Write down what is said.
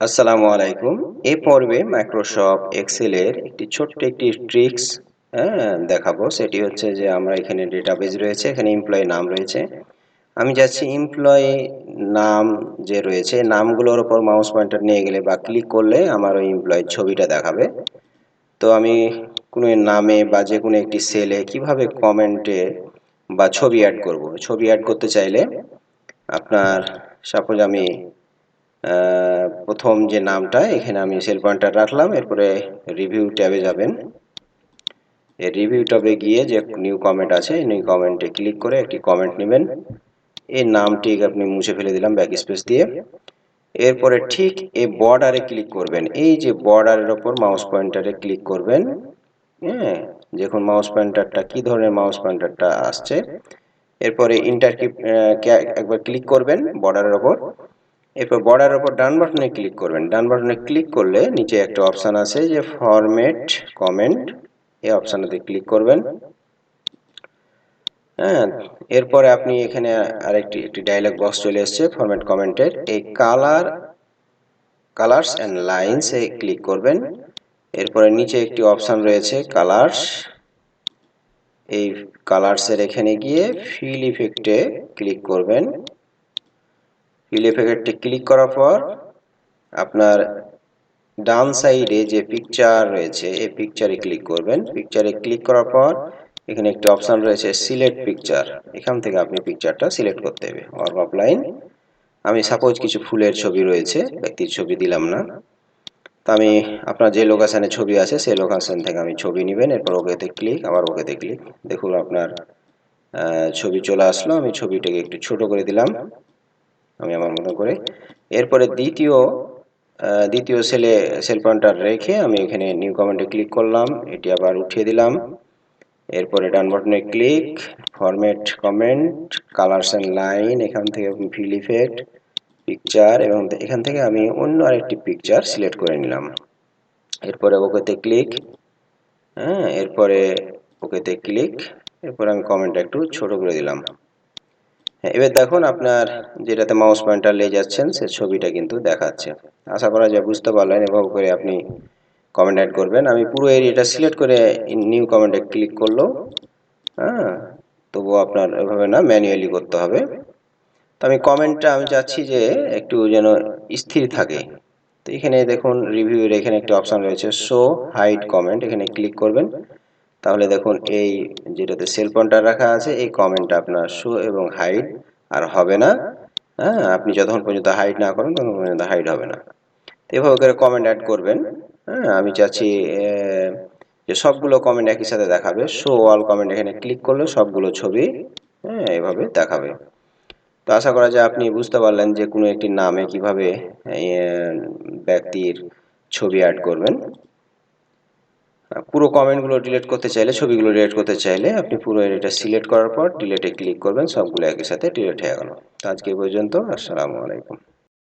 আসসালামু আলাইকুম। এই পর্বে মাইক্রোসফট এক্সেলের একটি ছোট্ট একটি ট্রিক্স হ্যাঁ দেখাবো। সেটি হচ্ছে যে আমরা এখানে ডেটাবেজ রয়েছে, এখানে এমপ্লয়ি নাম রয়েছে। আমি যাচ্ছি এমপ্লয়ি নাম যে রয়েছে, নামগুলোর ওপর মাউস পয়েন্টার নিয়ে গেলে বা ক্লিক করলে আমার ওই এমপ্লয়ের ছবিটা দেখাবে। তো আমি কোনো নামে বা যে কোনো একটি সেলে কীভাবে কমেন্টে বা ছবি অ্যাড করব? ছবি অ্যাড করতে চাইলে আপনার সাপোজ আমি প্রথম যে নামটা, এখানে আমি সেল পয়েন্টার রাখলাম, এরপরে রিভিউ ট্যাবে যাবেন। এই রিভিউ ট্যাবে গিয়ে যে নিউ কমেন্ট আছে নিউ কমেন্টে ক্লিক করে একটি কমেন্ট নেবেন। এই নামটি আপনি মুছে ফেলে দিলাম ব্যাক স্পেস দিয়ে। এরপরে ঠিক এই বর্ডারে ক্লিক করবেন। এই যে বর্ডারের ওপর মাউস পয়েন্টারে ক্লিক করবেন। হ্যাঁ দেখুন মাউস পয়েন্টারটা কি ধরনের মাউস পয়েন্টারটা আসছে। এরপরে ইন্টার একবার ক্লিক করবেন বর্ডারের ওপর। এরপর বর্ডারের ওপর ডান বাটনে ক্লিক করবেন। ডান বাটনে ক্লিক করলে নিচে একটা অপশান আছে যে ফরম্যাট কমেন্ট এই অপশানটাতে ক্লিক করবেন। হ্যাঁ এরপরে আপনি এখানে আরেকটি, একটি ডায়লগ বক্স চলে এসছে ফরম্যাট কমেন্টের এই colour colours and lines click করবেন। এরপরে নিচে একটি অপশান রয়েছে কালার্স এই কালার্সের এখানে গিয়ে ফিল ইফেক্টে ক্লিক করবেন। ফিল ইফেক্টে ক্লিক করার পর আপনার ডান সাইডে যে পিকচার রয়েছে, এই পিকচারে ক্লিক করবেন। পিকচারে ক্লিক করার পর এখানে একটি অপশান রয়েছে সিলেক্ট পিকচার এখান থেকে আপনি পিকচারটা সিলেক্ট করতে হবে। ওয়ার্ক অফলাইন আমি সাপোজ কিছু ফুলের ছবি রয়েছে, ব্যক্তির ছবি দিলাম না। তো আমি আপনার যে লোকেশানে ছবি আছে, সেই লোকেশান থেকে আমি ছবি নেবেন। এরপর ওকেতে ক্লিক আবার ওকেতে ক্লিক দেখুন আপনার ছবি চলে আসলো। আমি ছবিটাকে একটু ছোট করে দিলাম। আমি আমার মতো করে। এরপরে দ্বিতীয় দ্বিতীয় সেলে সেল পয়েন্টার রেখে আমি এখানে নিউ কমেন্টে ক্লিক করলাম। এটি আবার উঠিয়ে দিলাম। এরপরে ডান বাটনে click format comment colours and line এখান থেকে ফিল ইফেক্ট পিকচার এবং এখান থেকে আমি অন্য আরেকটি পিকচার সিলেক্ট করে নিলাম। এরপরে ওকেতে ক্লিক হ্যাঁ এরপরে ওকেতে ক্লিক এরপরে আমি কমেন্ট একটু ছোট করে দিলাম। এবার দেখুন আপনার যেটাতে মাউস পয়েন্টার লেগে যাচ্ছেন, সে ছবিটা কিন্তু দেখাচ্ছে। আশা করা যায় বুঝতে পারলেন, এভাবে করে আপনি কমেন্ট অ্যাড করবেন। আমি পুরো এরিয়াটা সিলেক্ট করে নিউ কমেন্টে ক্লিক করল। হ্যাঁ তবুও আপনার এভাবে না ম্যানুয়ালি করতে হবে। তো আমি কমেন্টটা আমি চাচ্ছি যে একটু যেন স্থির থাকে। তো এখানে দেখুন রিভিউয়ের এখানে একটা অপশান রয়েছে শো হাইড কমেন্ট এখানে ক্লিক করবেন। তাহলে দেখুন, এই যেটাতে সেল পয়েন্টার রাখা আছে, এই কমেন্টটা আপনার শো এবং হাইড আর হবে না। হ্যাঁ আপনি যতক্ষণ পর্যন্ত হাইড না করেন, ততক্ষণ পর্যন্ত হাইড হবে না। এভাবে করে কমেন্ট অ্যাড করবেন। হ্যাঁ আমি চাচ্ছি যে সবগুলো কমেন্ট একই সাথে দেখাবে। শো অল কমেন্ট এখানে ক্লিক করলে সবগুলো ছবি হ্যাঁ এভাবে দেখাবে। তো আশা করা যায় আপনি বুঝতে পারলেন যে কোনো একটি নামে কীভাবে ব্যক্তির ছবি অ্যাড করবেন। পুরো কমেন্টগুলো ডিলিট করতে চাইলে, ছবিগুলো ডিলিট করতে চাইলে আপনি পুরো এটা সিলেক্ট করার পর ডিলেটে ক্লিক করবেন, সবগুলো একই সাথে ডিলেট হয়ে গেল। তো আজকে পর্যন্ত, আসসালামু আলাইকুম।